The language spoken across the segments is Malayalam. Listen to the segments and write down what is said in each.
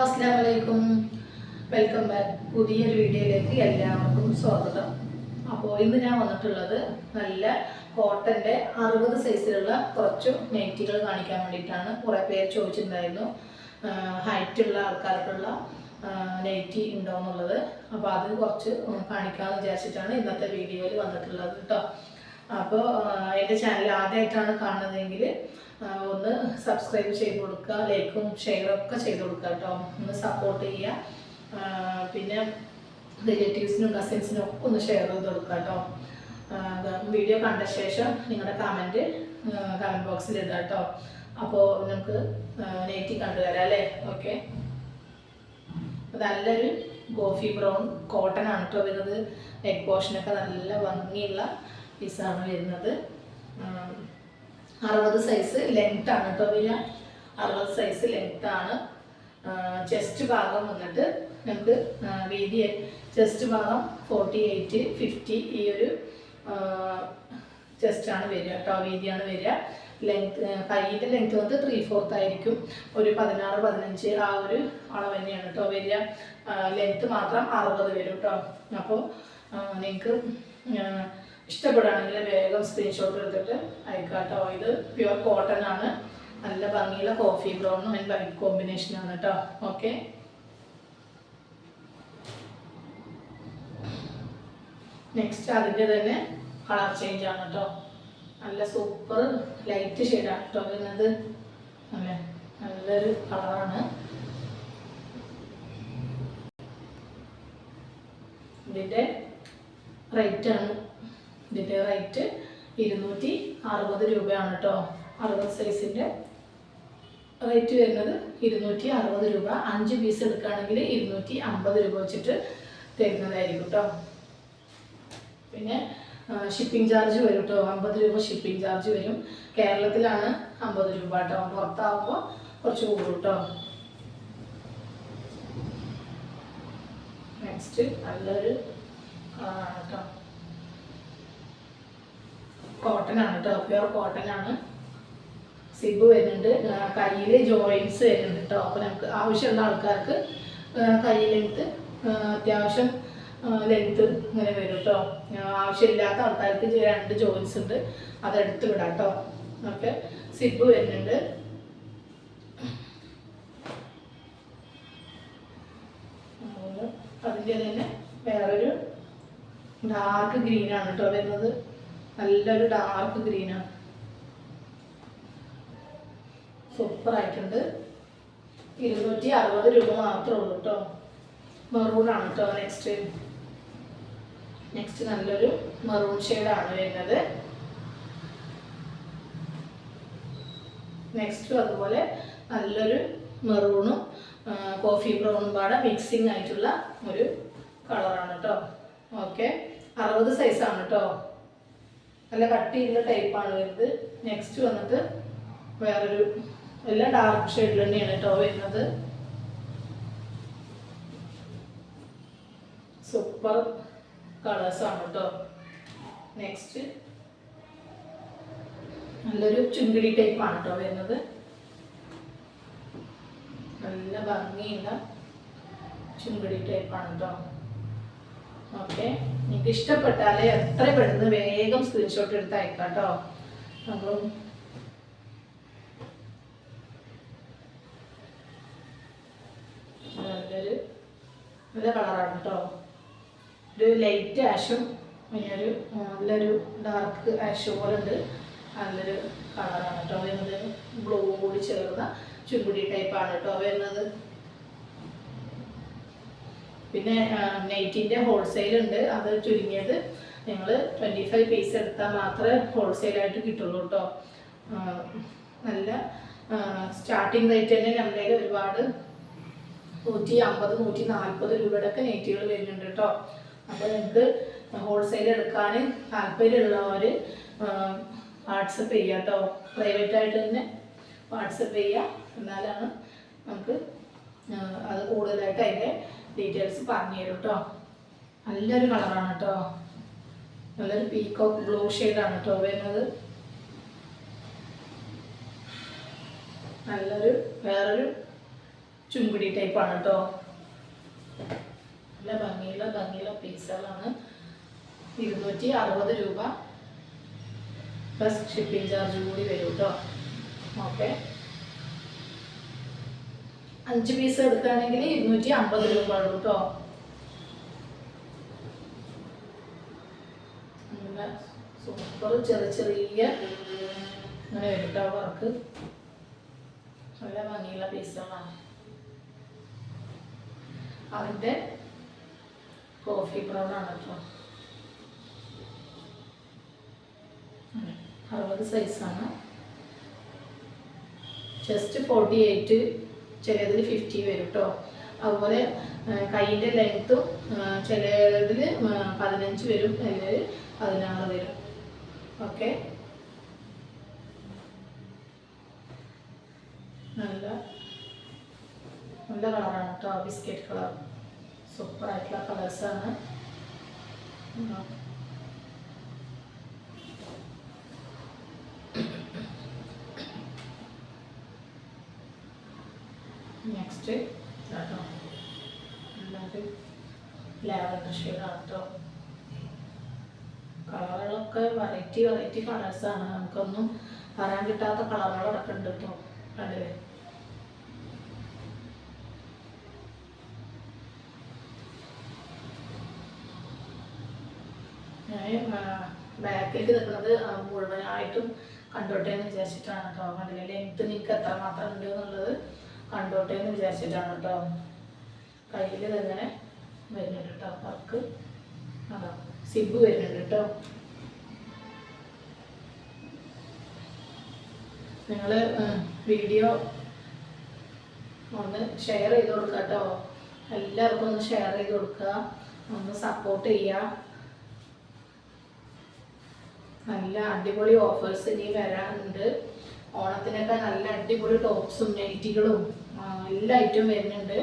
അസ്സാം വലൈക്കും വെൽക്കം ബാക്ക്. പുതിയൊരു വീഡിയോയിലേക്ക് എല്ലാവർക്കും സ്വാഗതം. അപ്പോൾ ഇന്ന് ഞാൻ വന്നിട്ടുള്ളത് നല്ല കോട്ടന്റെ അറുപത് സൈസിലുള്ള കുറച്ച് നൈറ്റികൾ കാണിക്കാൻ വേണ്ടിയിട്ടാണ്. കുറേ പേര് ചോദിച്ചിട്ടുണ്ടായിരുന്നു ഹൈറ്റുള്ള ആൾക്കാർക്കുള്ള നെറ്റി ഉണ്ടോ എന്നുള്ളത്. അപ്പോൾ അത് കുറച്ച് കാണിക്കാമെന്ന് വിചാരിച്ചിട്ടാണ് ഇന്നത്തെ വീഡിയോയിൽ വന്നിട്ടുള്ളത് കേട്ടോ അപ്പോൾ എന്റെ ചാനൽ ആദ്യമായിട്ടാണ് കാണുന്നതെങ്കിൽ ഒന്ന് സബ്സ്ക്രൈബ് ചെയ്ത് കൊടുക്കുക ലൈക്കും ഷെയറും ഒക്കെ ചെയ്ത് കൊടുക്കുക കേട്ടോ. ഒന്ന് സപ്പോർട്ട് ചെയ്യുക. പിന്നെ റിലേറ്റീവ്സിനും കസിൻസിനും ഒക്കെ ഒന്ന് ഷെയർ ചെയ്ത് കൊടുക്കുക കേട്ടോ. വീഡിയോ കണ്ട ശേഷം നിങ്ങളുടെ കമന്റ് കമന്റ് ബോക്സിൽ ഇടുക കേട്ടോ. അപ്പോൾ നമുക്ക് നെറ്റി കണ്ടുതരാം അല്ലേ? ഓക്കെ നല്ലൊരു കോഫി ബ്രൗൺ കോട്ടൺ ആണ് കേട്ടോ വരുന്നത്. നെക്ക് പോർഷനൊക്കെ നല്ല ഭംഗിയുള്ള പീസാണ് വരുന്നത്. അറുപത് സൈസ് ലെങ്ത് ആണ് കേട്ടോ വരിക. അറുപത് സൈസ് ലെങ്ത് ആണ്. ചെസ്റ്റ് ഭാഗം വന്നിട്ട് നമുക്ക് വീതി ചെസ്റ്റ് ഭാഗം ഫോർട്ടി എയ്റ്റ് ഫിഫ്റ്റി ഈ ഒരു ചെസ്റ്റാണ് വരിക കേട്ടോ വീതിയാണ് വരിക. ലെങ്ത് കൈയിന്റെ ലെങ്ത് വന്ന് ത്രീ ഫോർത്ത് ആയിരിക്കും. ഒരു പതിനാറ് പതിനഞ്ച് ആ ഒരു അളവ് തന്നെയാണ് കേട്ടോ വരിക. ലെങ്ത് മാത്രം അറുപത് വരും കേട്ടോ അപ്പോൾ നിങ്ങൾക്ക് ഇഷ്ടപ്പെടുകയാണെങ്കിൽ വേഗം സ്ക്രീൻഷോട്ട് എടുത്തിട്ട് അയക്കാട്ടോ. ഇത് പ്യുവർ കോട്ടൺ ആണ്. നല്ല ഭംഗിയുള്ള കോഫി ബ്രൗണും ആൻഡ് വൈറ്റ് കോമ്പിനേഷനാണ് കേട്ടോ ഓക്കെ നെക്സ്റ്റ് അതിന്റെ തന്നെ കളർ ചേഞ്ച് ആണ് കേട്ടോ നല്ല സൂപ്പർ ലൈറ്റ് ഷെയ്ഡാണ് കേട്ടോ വരുന്നത്. അല്ലേ? നല്ലൊരു കളറാണ് ഇതിന്റെ റേറ്റാണ് ഇതിന്റെ റേറ്റ് ഇരുന്നൂറ്റി അറുപത് രൂപയാണ് കേട്ടോ അറുപത് സൈസിന്റെ റേറ്റ് വരുന്നത് ഇരുന്നൂറ്റി അറുപത് രൂപ. അഞ്ച് പീസ് എടുക്കുകയാണെങ്കിൽ ഇരുന്നൂറ്റി അമ്പത് രൂപ വെച്ചിട്ട് തരുന്നതായിരിക്കും കേട്ടോ പിന്നെ ഷിപ്പിംഗ് ചാർജ് വരും കേട്ടോ അമ്പത് രൂപ ഷിപ്പിംഗ് ചാർജ് വരും. കേരളത്തിലാണ് അമ്പത് രൂപ കേട്ടോ പുറത്താകുമ്പോൾ കുറച്ച് കൂടും കേട്ടോ നെക്സ്റ്റ് നല്ലൊരു കളറാണ് കേട്ടോ കോട്ടൺ ആണ് കേട്ടോ പ്യുവർ കോട്ടൺ ആണ്. സിബ് വരുന്നുണ്ട്. കയ്യിൽ ജോയിൻസ് വരുന്നുണ്ട് കേട്ടോ അപ്പോൾ നമുക്ക് ആവശ്യമുള്ള ആൾക്കാർക്ക് കൈ ലെങ്ത്ത് അത്യാവശ്യം ലെങ്ത്ത് ഇങ്ങനെ വരും കേട്ടോ ആവശ്യമില്ലാത്ത ആൾക്കാർക്ക് രണ്ട് ജോയിൻസ് ഉണ്ട്. അതെടുത്ത് വിടാം കേട്ടോ ഓക്കെ. സിബ് വരുന്നുണ്ട്. അതിന്റെ തന്നെ വേറൊരു ഡാർക്ക് ഗ്രീനാണ് കേട്ടോ വരുന്നത്. നല്ലൊരു ഡാർക്ക് ഗ്രീനാണ് സൂപ്പർ ആയിട്ടുണ്ട്. ഇരുന്നൂറ്റി അറുപത് രൂപ മാത്രമേ ഉള്ളൂ കേട്ടോ മെറൂണാണ് കേട്ടോ നെക്സ്റ്റ് നെക്സ്റ്റ് നല്ലൊരു മെറൂൺ ഷെയ്ഡാണ് വരുന്നത്. നെക്സ്റ്റ് അതുപോലെ നല്ലൊരു മെറൂണും കോഫി ബ്രൗണും പാടെ മിക്സിങ് ആയിട്ടുള്ള ഒരു കളറാണ് കേട്ടോ ഓക്കെ അറുപത് സൈസാണ് കേട്ടോ നല്ല കട്ടിയുള്ള ടൈപ്പാണ് വരുന്നത്. നെക്സ്റ്റ് വന്നിട്ട് വേറൊരു എല്ലാം ഡാർക്ക് ഷെയ്ഡിൽ തന്നെയാണ് കേട്ടോ വരുന്നത്. സൂപ്പർ കളേഴ്സാണ് കേട്ടോ നെക്സ്റ്റ് നല്ലൊരു ചുങ്കിടി ടൈപ്പാണ് കേട്ടോ വരുന്നത്. നല്ല ഭംഗിയുള്ള ചുങ്കിടി ടൈപ്പാണ് കേട്ടോ ഓക്കെ. നിങ്ങൾക്ക് ഇഷ്ടപ്പെട്ടാലേ എത്ര പെട്ടെന്ന് വേഗം സ്ക്രീൻഷോട്ട് എടുത്ത് അയക്കാം കേട്ടോ അപ്പം നല്ലൊരു നല്ല കളറാണ് കേട്ടോ ഒരു ലൈറ്റ് ആഷും പിന്നെ ഒരു നല്ലൊരു ഡാർക്ക് ആഷ് പോലെ ഉണ്ട്. നല്ലൊരു കളറാണ് കേട്ടോ വരുന്നത് ബ്ലൂ കൂടി ചേർന്ന ചുരുടി ടൈപ്പാണ് കേട്ടോ വരുന്നത് പിന്നെ നെയ്റ്റിന്റെ ഹോൾസെയിൽ ഉണ്ട്. അത് ചുരുങ്ങിയത് നിങ്ങൾ ട്വന്റി ഫൈവ് പീസ് എടുത്താൽ മാത്രമേ ഹോൾസെയിലായിട്ട് കിട്ടുള്ളൂ കേട്ടോ നല്ല സ്റ്റാർട്ടിങ് റേറ്റ് തന്നെ നമ്മുടെ ഒരുപാട്. നൂറ്റി അമ്പത് നൂറ്റി നാൽപ്പത് രൂപയുടെ ഒക്കെ നെറ്റുകൾ വരുന്നുണ്ട് കേട്ടോ അപ്പോൾ നിങ്ങൾക്ക് ഹോൾസെയിൽ എടുക്കാൻ താല്പര്യമുള്ളവർ വാട്സപ്പ് ചെയ്യുക കേട്ടോ പ്രൈവറ്റ് ആയിട്ട് തന്നെ വാട്സപ്പ് ചെയ്യുക എന്നാലാണ് നമുക്ക് അത് കൂടുതലായിട്ട് അതിന്റെ ഡീറ്റെയിൽസ് പറഞ്ഞു തരും കേട്ടോ നല്ലൊരു കളറാണ് കേട്ടോ നല്ലൊരു പീക്കോക്ക് ബ്ലൂ ഷെയ്ഡാണ് കേട്ടോ വരുന്നത്. നല്ലൊരു വേറൊരു ചുങ്കിടി ടൈപ്പാണ് കേട്ടോ നല്ല ഭംഗിയുള്ള ഭംഗിയുള്ള പീസുകളാണ് ഇരുന്നൂറ്റി അറുപത് രൂപ. പ്ലസ് ഷിപ്പിംഗ് ചാർജ് കൂടി വരും കേട്ടോ ഓക്കെ അഞ്ച് പീസ് എടുക്കുകയാണെങ്കിൽ ഇരുന്നൂറ്റി അമ്പത് രൂപ ഉള്ളൂ കേട്ടോ സൂപ്പർ ചെറിയ ചെറിയ അങ്ങനെ വരും വർക്ക് നല്ല ഭംഗിയുള്ള പീസുകളാണ് അതിന്റെ കോഫി ബ്രൗൺ ആണ് കേട്ടോ അറുപത് സൈസാണ് ജസ്റ്റ് ഫോർട്ടി എയ്റ്റ് ചിലതിൽ ഫിഫ്റ്റി വരും കേട്ടോ അതുപോലെ കൈയിന്റെ ലെങ്ത്തും ചിലതിൽ പതിനഞ്ച് വരും അല്ലെങ്കിൽ പതിനാറ് വരും. ഓക്കെ നല്ല നല്ല കളറാണ് കേട്ടോ ബിസ്ക്കറ്റ് കളർ സൂപ്പർ ആയിട്ടുള്ള കളേഴ്സാണ് നെക്സ്റ്റ് കേട്ടോ അല്ലാതെ ലാവൻഡർ ഷെയ്ഡാണ് കേട്ടോ കളറുകളൊക്കെ വെറൈറ്റി വെറൈറ്റി കളേഴ്സാണ് നമുക്കൊന്നും പറയാൻ കിട്ടാത്ത കളറുകളൊക്കെ ഉണ്ട് കേട്ടോ കണ്ടില്ലേ ബാക്കിലേക്ക് നിൽക്കുന്നത് മുഴുവനായിട്ടും കണ്ടോട്ടെ എന്ന് വിചാരിച്ചിട്ടാണ് കേട്ടോ കണ്ടില്ലേ ലെങ്ത് നിങ്ങൾക്ക് എത്ര മാത്രം ഉണ്ട് എന്നുള്ളത് കണ്ടോട്ടെ എന്ന് വിചാരിച്ചിട്ടാണ് കേട്ടോ കയ്യിൽ ഇതങ്ങനെ വരുന്നുണ്ട് കേട്ടോ വർക്ക്. അതാ സിബ് വരുന്നുണ്ട് കേട്ടോ നിങ്ങൾ വീഡിയോ ഒന്ന് ഷെയർ ചെയ്ത് കൊടുക്കുക കേട്ടോ എല്ലാവർക്കും ഒന്ന് ഷെയർ ചെയ്ത് കൊടുക്കുക ഒന്ന് സപ്പോർട്ട് ചെയ്യുക നല്ല അടിപൊളി ഓഫേഴ്സ് ഇനി വരാനുണ്ട്. ഓണത്തിനൊക്കെ നല്ല അടിപൊളി ടോപ്സും നൈറ്റികളും എല്ലാ ഐറ്റവും വരുന്നുണ്ട്.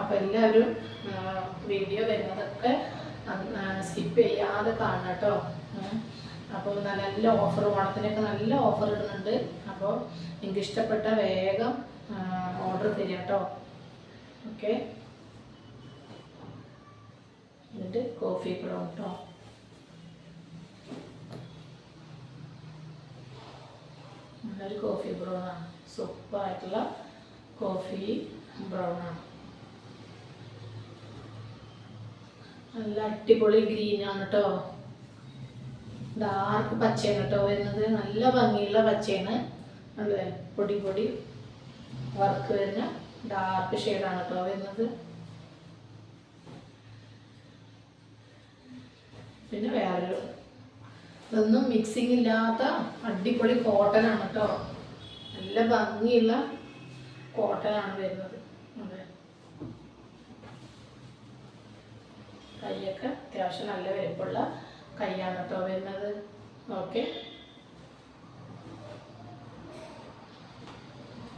അപ്പോൾ എല്ലാവരും വീഡിയോ വരുന്നതൊക്കെ സ്കിപ്പ് ചെയ്യാതെ കാണണം കേട്ടോ അപ്പോൾ നല്ല നല്ല ഓഫർ ഓണത്തിനൊക്കെ നല്ല ഓഫർ ഇടുന്നുണ്ട്. അപ്പോൾ നിങ്ങൾക്ക് ഇഷ്ടപ്പെട്ട വേഗം ഓർഡർ തരിക കേട്ടോ ഓക്കെ എന്നിട്ട് കോഫി ബ്രൗൺ കേട്ടോ നല്ലൊരു കോഫി സൂപ്പർ ആയിട്ടുള്ള കോഫി ബ്രൗൺ ആണ്. നല്ല അടിപൊളി ഗ്രീൻ ആണ് കേട്ടോ ഡാർക്ക് പച്ചയാണ് കേട്ടോ വരുന്നത്? നല്ല ഭംഗിയുള്ള പച്ചയാണ്. അല്ലേ? പൊടി പൊടി വർക്ക് വരുന്ന ഡാർക്ക് ഷെയ്ഡാണ് കേട്ടോ വരുന്നത്. പിന്നെ വേറൊരു ഇതൊന്നും മിക്സിംഗ് ഇല്ലാത്ത അടിപൊളി കോട്ടൺ ആണ് കേട്ടോ നല്ല ഭംഗിയുള്ള കോട്ടൺ ആണ് വരുന്നത് കൈയൊക്കെ അത്യാവശ്യം നല്ല വലിപ്പമുള്ള കൈയാണ് കേട്ടോ വരുന്നത്. ഓക്കെ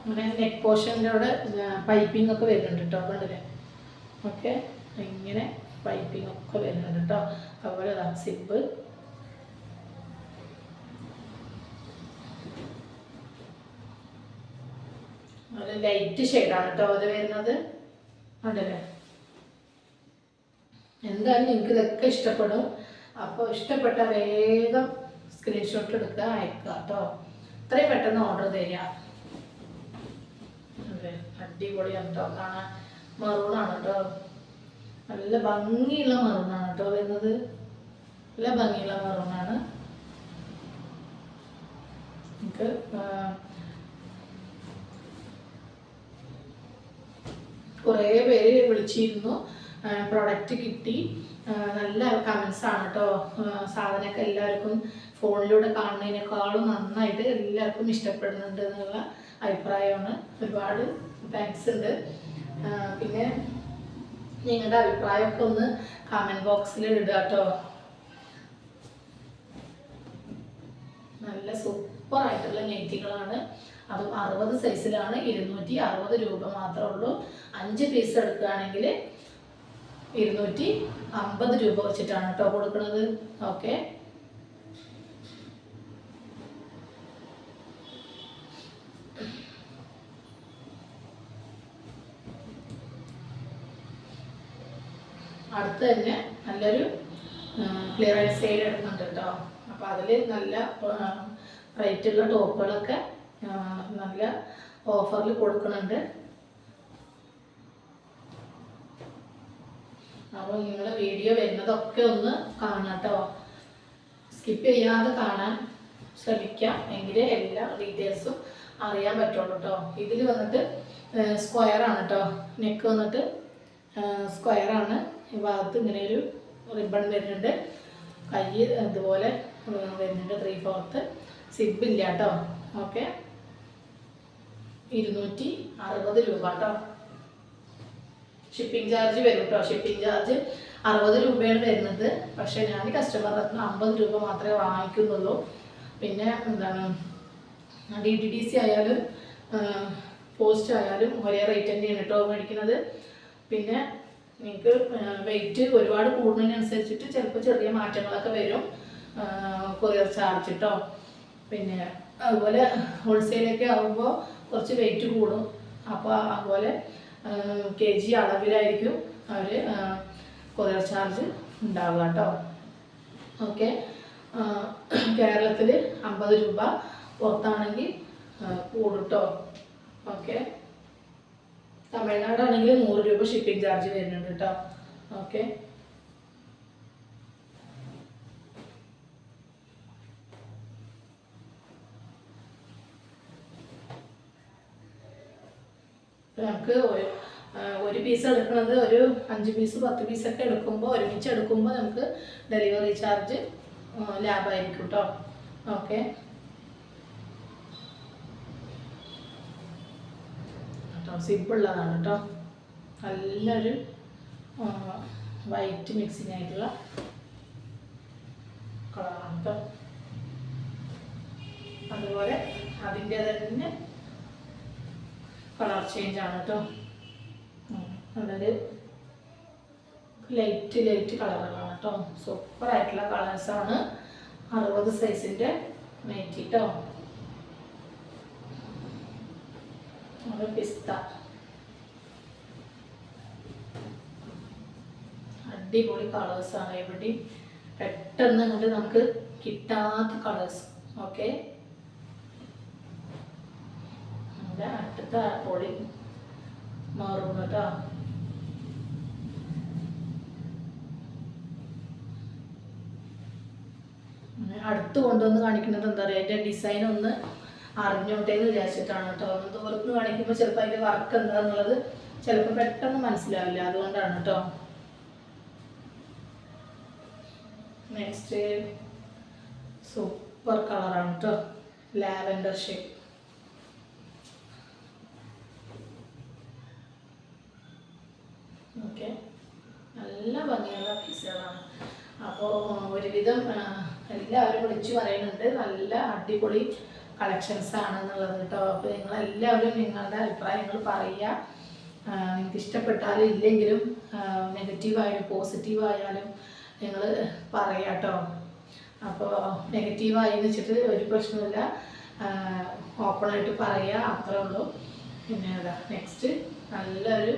അങ്ങനെ നെക്ക് പോർഷന്റെ അവിടെ പൈപ്പിംഗ് ഒക്കെ വരുന്നുണ്ട് കേട്ടോ കണ്ടില്ലേ ഓക്കെ ഇങ്ങനെ പൈപ്പിംഗ് ഒക്കെ വരുന്നുണ്ട് കേട്ടോ. അതുപോലെ സിപ്പ് അത് ലൈറ്റ് ഷെയ്ഡാണ് കേട്ടോ അത് വരുന്നത്. ഉണ്ടല്ലേ എന്തായാലും നിങ്ങൾക്ക് ഇതൊക്കെ ഇഷ്ടപ്പെടും. അപ്പോൾ ഇഷ്ടപ്പെട്ട വേഗം സ്ക്രീൻഷോട്ട് എടുക്കുക അയക്കുക കേട്ടോ. ഇത്രയും പെട്ടെന്ന് ഓർഡർ തരിക. അടിപൊളിയാണ് കേട്ടോ കാണാൻ മറൂണാണ് കേട്ടോ. നല്ല ഭംഗിയുള്ള മറൂണാണ് കേട്ടോ വരുന്നത്. നല്ല ഭംഗിയുള്ള മറൂണാണ് നമുക്ക് കുറേ പേര് വിളിച്ചിരുന്നു. പ്രൊഡക്റ്റ് കിട്ടി. നല്ല കമൻസാണ് കേട്ടോ സാധനമൊക്കെ എല്ലാവർക്കും ഫോണിലൂടെ കാണുന്നതിനേക്കാളും നന്നായിട്ട് എല്ലാവർക്കും ഇഷ്ടപ്പെടുന്നുണ്ട് എന്നുള്ള അഭിപ്രായമാണ്. ഒരുപാട് താങ്ക്സ് ഉണ്ട്. പിന്നെ നിങ്ങളുടെ അഭിപ്രായമൊക്കെ ഒന്ന് കമന്റ് ബോക്സിൽ ഇടുക കേട്ടോ നല്ല സൂപ്പറായിട്ടുള്ള നെറ്റികളാണ് അപ്പം അറുപത് സൈസിലാണ് ഇരുന്നൂറ്റി അറുപത് രൂപ മാത്രമേ ഉള്ളൂ അഞ്ച് പീസ് എടുക്കുകയാണെങ്കിൽ ഇരുന്നൂറ്റി അമ്പത് രൂപ വെച്ചിട്ടാണ് കേട്ടോ കൊടുക്കുന്നത്. ഓക്കെ അടുത്ത് തന്നെ നല്ലൊരു ക്ലിയറൻസ് സെയിൽ എടുക്കുന്നുണ്ട് കേട്ടോ. അപ്പോൾ അതിൽ നല്ല റേറ്റുള്ള ടോപ്പുകളൊക്കെ നല്ല ഓഫറിൽ കൊടുക്കുന്നുണ്ട്. അപ്പോൾ നിങ്ങൾ വീഡിയോ വരുന്നതൊക്കെ ഒന്ന് കാണാട്ടോ. സ്കിപ്പ് ചെയ്യാതെ കാണാൻ ശ്രമിക്കാം. എങ്കിലേ എല്ലാ ഡീറ്റെയിൽസും അറിയാൻ പറ്റുള്ളൂ കേട്ടോ ഇതിൽ വന്നിട്ട് സ്ക്വയർ ആണ് കേട്ടോ നെക്ക് വന്നിട്ട് സ്ക്വയർ ആണ്. ഈ ഭാഗത്ത് ഇങ്ങനെ ഒരു റിബൺ വരുന്നുണ്ട്. കൈ ഇതുപോലെ വരുന്നുണ്ട് ത്രീ ഫോർത്ത് സിബ് ഇല്ല കേട്ടോ ഓക്കെ ഇരുന്നൂറ്റി അറുപത് രൂപ കേട്ടോ. ഷിപ്പിംഗ് ചാർജ് വരും കേട്ടോ. ഷിപ്പിംഗ് ചാർജ് അറുപത് രൂപയാണ് വരുന്നത്. പക്ഷെ ഞാൻ കസ്റ്റമറിൽ നിന്ന് അമ്പത് രൂപ മാത്രമേ വാങ്ങിക്കുന്നുള്ളൂ. പിന്നെ എന്താണ്? ഡി ടി ഡി സി ആയാലും പോസ്റ്റ് ആയാലും ഒരേ റേറ്റ് തന്നെയാണ് കേട്ടോ മേടിക്കുന്നത്. പിന്നെ നിങ്ങൾക്ക് വെയിറ്റ് ഒരുപാട് കൂടുന്നതിനനുസരിച്ചിട്ട് ചിലപ്പോൾ ചെറിയ മാറ്റങ്ങളൊക്കെ വരും. കൊറിയർ ചാർജ് കേട്ടോ പിന്നെ അതുപോലെ ഹോൾസെയിലൊക്കെ ആകുമ്പോൾ കുറച്ച് വെയിറ്റ് കൂടും. അപ്പോൾ അതുപോലെ കെ ജി അളവിലായിരിക്കും അവർ കൊറിയർ ചാർജ് ഉണ്ടാവുക കേട്ടോ. ഓക്കെ? കേരളത്തിൽ അമ്പത് രൂപ പുറത്താണെങ്കിൽ കൂടുട്ടോ കേട്ടോ ഓക്കെ? തമിഴ്നാടാണെങ്കിൽ നൂറ് രൂപ ഷിപ്പിംഗ് ചാർജ് വരുന്നുണ്ട് കേട്ടോ ഓക്കെ? നമുക്ക് ഒരു പീസ് എടുക്കുന്നത് ഒരു അഞ്ച് പീസ് പത്ത് പീസൊക്കെ എടുക്കുമ്പോൾ ഒരുമിച്ച് എടുക്കുമ്പോൾ നമുക്ക് ഡെലിവറി ചാർജ് ലാഭമായിരിക്കും കേട്ടോ ഓക്കെ കേട്ടോ സിബിളുള്ളതാണ് കേട്ടോ നല്ലൊരു വൈറ്റ് മിക്സിങ് ആയിട്ടുള്ള കളറാണ് കേട്ടോ അതുപോലെ അതിന്റെ തന്നെ കളർ ചേഞ്ച് ആണ് കേട്ടോ. നല്ലൊരു ലൈറ്റ് ലൈറ്റ് കളറുകളാണ് കേട്ടോ സൂപ്പർ ആയിട്ടുള്ള കളേഴ്സ് ആണ്. അറുപത് സൈസിന്റെ നൈറ്റി കേട്ടോ പിസ്ത. അടിപൊളി കളേഴ്സ് ആണ്. എവിടെയും പെട്ടെന്ന് അങ്ങോട്ട് നമുക്ക് കിട്ടാത്ത കളേഴ്സ് ഓക്കെ നമ്മുടെ അടുത്ത പൊളി മാറും കേട്ടോ. അടുത്ത് കൊണ്ടുവന്ന് കാണിക്കുന്നത് എന്താ പറയുക അതിന്റെ ഡിസൈൻ ഒന്ന് അറിഞ്ഞോട്ടെ എന്ന് വിചാരിച്ചിട്ടാണ് കേട്ടോ. ഒന്ന് ദൂരത്ത് കാണിക്കുമ്പോൾ ചിലപ്പോൾ അതിന്റെ വർക്ക് എന്താന്നുള്ളത് ചിലപ്പോൾ പെട്ടെന്ന് മനസ്സിലാവില്ല. അതുകൊണ്ടാണ് കേട്ടോ. നെക്സ്റ്റ് സൂപ്പർ കളറാണ് കേട്ടോ. ലാവൻഡർ ഷേപ്പ് ഓക്കെ നല്ല ഭംഗിയുള്ള പീസുകളാണ്. അപ്പോൾ ഒരുവിധം എല്ലാവരും വിളിച്ചു പറയുന്നുണ്ട്. നല്ല അടിപൊളി കളക്ഷൻസ് ആണെന്നുള്ളത് കേട്ടോ. അപ്പോൾ നിങ്ങളെല്ലാവരും നിങ്ങളുടെ അഭിപ്രായങ്ങൾ പറയുക. നിങ്ങൾക്ക് ഇഷ്ടപ്പെട്ടാലും ഇല്ലെങ്കിലും നെഗറ്റീവായാലും പോസിറ്റീവായാലും നിങ്ങൾ പറയാം കേട്ടോ. അപ്പോൾ നെഗറ്റീവായി എന്ന് വെച്ചിട്ട് ഒരു പ്രശ്നമില്ല ഓപ്പണായിട്ട് പറയുക. അത്രേ ഉള്ളൂ. പിന്നെ നെക്സ്റ്റ് നല്ലൊരു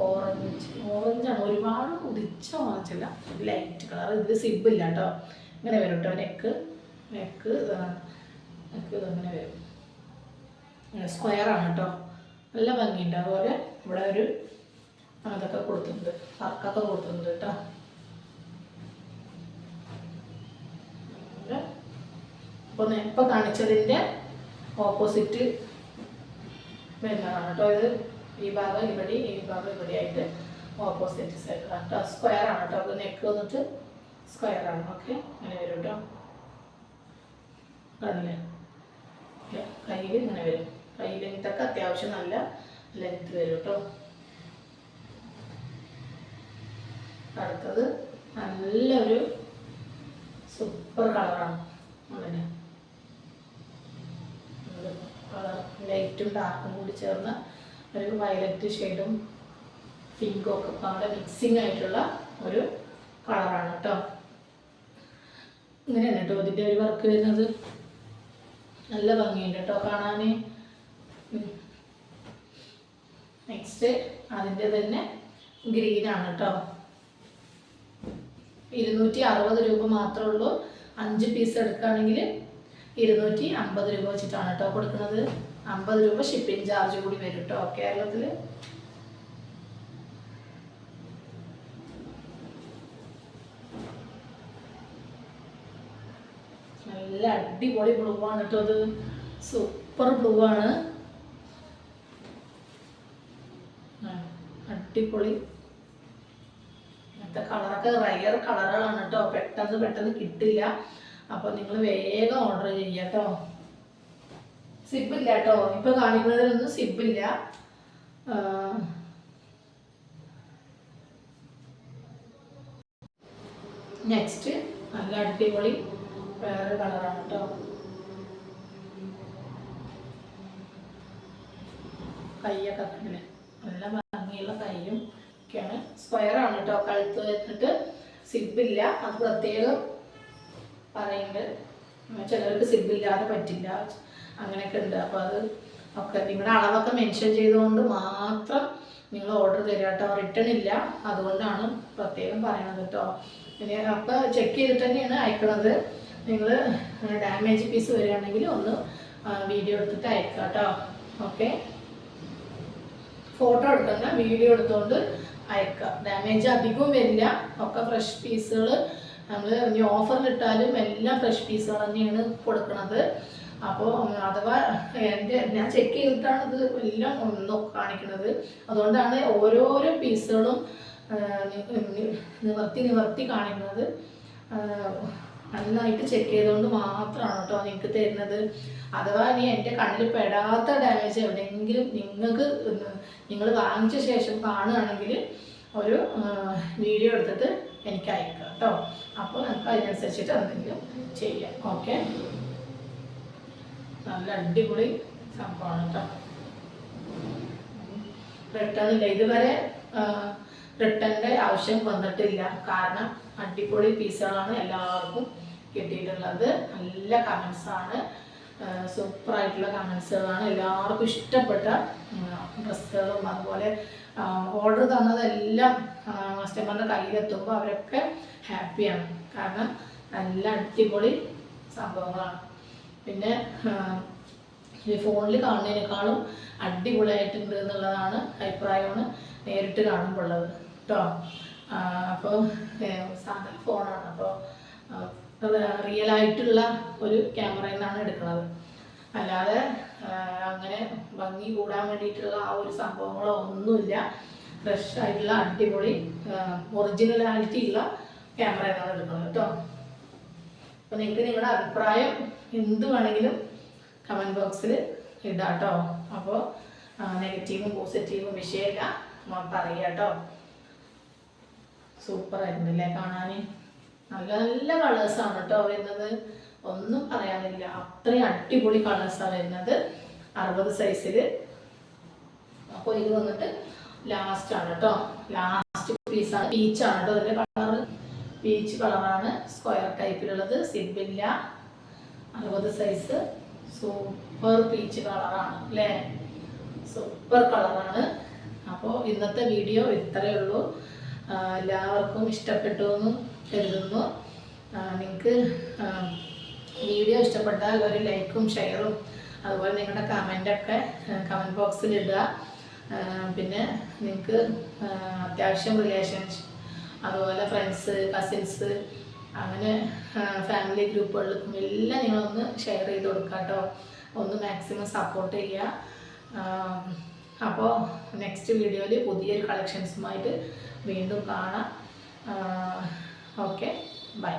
ഓറഞ്ച് ഓറഞ്ചാണ്. ഒരുപാട് ഉദിച്ച ഓറഞ്ചല്ല ലൈറ്റ് കളർ ഇതിൽ സിബ് ഇല്ല കേട്ടോ ഇങ്ങനെ വരും കേട്ടോ നെക്ക് നെക്ക് നെക്ക് ഇതങ്ങനെ വരും. സ്ക്വയറാണ് കേട്ടോ നല്ല ഭംഗിയുണ്ട്. അതുപോലെ ഇവിടെ ഒരു അതൊക്കെ കൊടുത്തിട്ടുണ്ട്. വർക്കൊക്കെ കൊടുത്തിട്ടുണ്ട് കേട്ടോ അപ്പോൾ ഇപ്പോൾ കാണിച്ചതിന്റെ ഓപ്പോസിറ്റ് വരുന്നതാണ് കേട്ടോ ഇത് ഈ ഭാഗം ഇവിടെ ഈ ഭാഗം ഇവിടെ ആയിട്ട് ഓപ്പോസിറ്റ് സൈഡ് കേട്ടോ സ്ക്വയർ ആണ് കേട്ടോ അത് നെക്ക് വന്നിട്ട് സ്ക്വയർ ആണ്. ഓക്കെ അങ്ങനെ വരും കേട്ടോ കണ്ടില്ലേ കയ്യിൽ ഇങ്ങനെ വരും. കൈ ലെങ്ത്തൊക്കെ അത്യാവശ്യം നല്ല ലെങ്ത് വരും കേട്ടോ അടുത്തത് നല്ലൊരു സൂപ്പർ കളറാണ് അങ്ങനെ കളർ ലൈറ്റും ഡാർക്കും കൂടി ചേർന്ന ഒരു വയലറ്റ് ഷെയ്ഡും പിങ്കും ഒക്കെ പാടെ മിക്സിങ് ആയിട്ടുള്ള ഒരു കളറാണ് കേട്ടോ ഇങ്ങനെയാണ് കേട്ടോ ഇതിന്റെ ഒരു വർക്ക് വരുന്നത്. നല്ല ഭംഗിയുണ്ട് കേട്ടോ കാണാൻ നെക്സ്റ്റ് അതിന്റെ തന്നെ ഗ്രീനാണ് കേട്ടോ ഇരുന്നൂറ്റി അറുപത് രൂപ മാത്രമേ ഉള്ളൂ. അഞ്ച് പീസ് എടുക്കുകയാണെങ്കിൽ ഇരുന്നൂറ്റി അമ്പത് രൂപ വെച്ചിട്ടാണ് കേട്ടോ കൊടുക്കുന്നത്. അമ്പത് രൂപ ഷിപ്പിംഗ് ചാർജ് കൂടി വരും കേട്ടോ കേരളത്തിൽ നല്ല അടിപൊളി ബ്ലൂ ആണ് കേട്ടോ അത് സൂപ്പർ ബ്ലൂ ആണ്. അടിപൊളി. ഇങ്ങനത്തെ കളറൊക്കെ റയർ കളറുകളാണ് കേട്ടോ. പെട്ടെന്ന് പെട്ടെന്ന് കിട്ടില്ല. അപ്പോൾ നിങ്ങൾ വേഗം ഓർഡർ ചെയ്യുക കേട്ടോ സിബില്ല കേട്ടോ ഇപ്പൊ കാണിക്കുന്നതിലൊന്നും സിബില്ല. നെക്സ്റ്റ് നല്ല അടിപൊളി വേറെ കളറാണ് കേട്ടോ കൈയൊക്കെ കണ്ടില്ലേ? നല്ല ഭംഗിയുള്ള കൈയും ഒക്കെയാണ്. സ്ക്വയർ ആണ് കേട്ടോ കഴുത്ത് വരുന്നിട്ട് സിബില്ല. അത് പ്രത്യേകം പറയുന്നുണ്ട്. ചിലർക്ക് സിബില്ലാതെ പറ്റില്ല. അങ്ങനെയൊക്കെ ഉണ്ട്. അപ്പോൾ അത് ഒക്കെ നിങ്ങളുടെ അളവൊക്കെ മെൻഷൻ ചെയ്തുകൊണ്ട് മാത്രം നിങ്ങൾ ഓർഡർ തരിക കേട്ടോ. റിട്ടേൺ ഇല്ല. അതുകൊണ്ടാണ് പ്രത്യേകം പറയണത് കേട്ടോ. പിന്നെ അപ്പോൾ ചെക്ക് ചെയ്തിട്ട് തന്നെയാണ് അയക്കണത്. നിങ്ങൾ ഡാമേജ് പീസ് വരികയാണെങ്കിൽ ഒന്ന് വീഡിയോ എടുത്തിട്ട് അയക്കുക കേട്ടോ. ഓക്കെ ഫോട്ടോ എടുക്കണ്ട വീഡിയോ എടുത്തുകൊണ്ട് അയക്കുക. ഡാമേജ് അധികവും വരില്ല. ഒക്കെ ഫ്രഷ് പീസുകൾ നമ്മൾ ഇനി ഓഫറിൽ ഇട്ടാലും എല്ലാം ഫ്രഷ് പീസുകൾ തന്നെയാണ് കൊടുക്കുന്നത് അപ്പോൾ അഥവാ എന്റെ ഞാൻ ചെക്ക് ചെയ്തിട്ടാണ് ഇത് എല്ലാം ഒന്ന് കാണിക്കുന്നത് അതുകൊണ്ടാണ് ഓരോരോ പീസുകളും നിവർത്തി നിവർത്തി കാണിക്കുന്നത്. നന്നായിട്ട് ചെക്ക് ചെയ്തുകൊണ്ട് മാത്രമാണ് കേട്ടോ നിങ്ങൾക്ക് തരുന്നത്. അഥവാ ഇനി എന്റെ കണ്ണിൽ പെടാത്ത ഡാമേജ് എവിടെയെങ്കിലും നിങ്ങൾക്ക് നിങ്ങൾ വാങ്ങിച്ച ശേഷം കാണുകയാണെങ്കിൽ ഒരു വീഡിയോ എടുത്തിട്ട് എനിക്ക് അയക്കുക കേട്ടോ അപ്പോൾ നമുക്ക് അതിനനുസരിച്ചിട്ട് എന്തെങ്കിലും ചെയ്യാം. ഓക്കെ? നല്ല അടിപൊളി സംഭവമാണ് കേട്ടോ റിട്ടേണില്ല. ഇതുവരെ റിട്ടേണിന്റെ ആവശ്യം വന്നിട്ടില്ല. കാരണം അടിപൊളി പീസുകളാണ് എല്ലാവർക്കും കിട്ടിയിട്ടുള്ളത്. നല്ല കമൻസ് ആണ്. സൂപ്പർ ആയിട്ടുള്ള കമൻസുകളാണ് എല്ലാവർക്കും ഇഷ്ടപ്പെട്ട ഡ്രസ്സുകളും അതുപോലെ ഓർഡർ തന്നതെല്ലാം കസ്റ്റമറിന്റെ കയ്യിലെത്തുമ്പോൾ അവരൊക്കെ ഹാപ്പിയാണ് കാരണം നല്ല അടിപൊളി സംഭവങ്ങളാണ്. പിന്നെ ഈ ഫോണിൽ കാണുന്നതിനേക്കാളും അടിപൊളിയായിട്ടുണ്ട് എന്നുള്ളതാണ് അഭിപ്രായമാണ് നേരിട്ട് കാണുമ്പോൾ ഉള്ളത് കേട്ടോ അപ്പോൾ സാധാ ഫോണാണ് അപ്പോൾ റിയൽ ആയിട്ടുള്ള ഒരു ക്യാമറയിൽ നിന്നാണ് എടുക്കുന്നത്. അല്ലാതെ അങ്ങനെ ഭംഗി കൂടാൻ വേണ്ടിയിട്ടുള്ള ആ ഒരു സംഭവങ്ങളോ ഒന്നുമില്ല. ഫ്രഷ് ആയിട്ടുള്ള അടിപൊളി ഒറിജിനലാലിറ്റി ഉള്ള ക്യാമറയാണ് എടുക്കുന്നത് കേട്ടോ. അപ്പോൾ നിങ്ങൾക്ക് നിങ്ങളുടെ അഭിപ്രായം എന്ത് വേണമെങ്കിലും കമന്റ് ബോക്സിൽ ഇടാം കേട്ടോ. അപ്പോൾ നെഗറ്റീവും പോസിറ്റീവും വിഷയമില്ല. പറയുക പറയാം കേട്ടോ. സൂപ്പർ ആയിരുന്നില്ലേ കാണാൻ നല്ല നല്ല കളേഴ്സാണ് കേട്ടോ വരുന്നത്. ഒന്നും പറയാനില്ല. അത്രയും അടിപൊളി കളേഴ്സാണ് വരുന്നത്. അറുപത് സൈസിൽ അപ്പോൾ ഇത് വന്നിട്ട് ലാസ്റ്റ് ആണ് കേട്ടോ ലാസ്റ്റ് പീസാണ് പീച്ചാണ് കേട്ടോ ഇതിന്റെ കളർ പീച്ച് കളറാണ് സ്ക്വയർ ടൈപ്പിലുള്ളത് സിബില്ല അറുപത് സൈസ് സൂപ്പർ പീച്ച് കളറാണ് അല്ലേ സൂപ്പർ കളറാണ് അപ്പോൾ ഇന്നത്തെ വീഡിയോ ഇത്രയേ ഉള്ളൂ. എല്ലാവർക്കും ഇഷ്ടപ്പെട്ടു എന്ന് കരുതുന്നു. നിങ്ങൾക്ക് വീഡിയോ ഇഷ്ടപ്പെട്ടാൽ ഒരു ലൈക്കും ഷെയറും അതുപോലെ നിങ്ങളുടെ കമന്റൊക്കെ കമന്റ് ബോക്സിൽ ഇടുക. പിന്നെ നിങ്ങൾക്ക് അത്യാവശ്യം റിലേഷൻസ് അതുപോലെ ഫ്രണ്ട്സ് കസിൻസ് അങ്ങനെ ഫാമിലി ഗ്രൂപ്പുകൾക്കും എല്ലാം നിങ്ങളൊന്ന് ഷെയർ ചെയ്ത് കൊടുക്കുക കേട്ടോ. ഒന്ന് മാക്സിമം സപ്പോർട്ട് ചെയ്യുക. അപ്പോൾ നെക്സ്റ്റ് വീഡിയോയിൽ പുതിയൊരു കളക്ഷൻസുമായിട്ട് വീണ്ടും കാണാം. Okay bye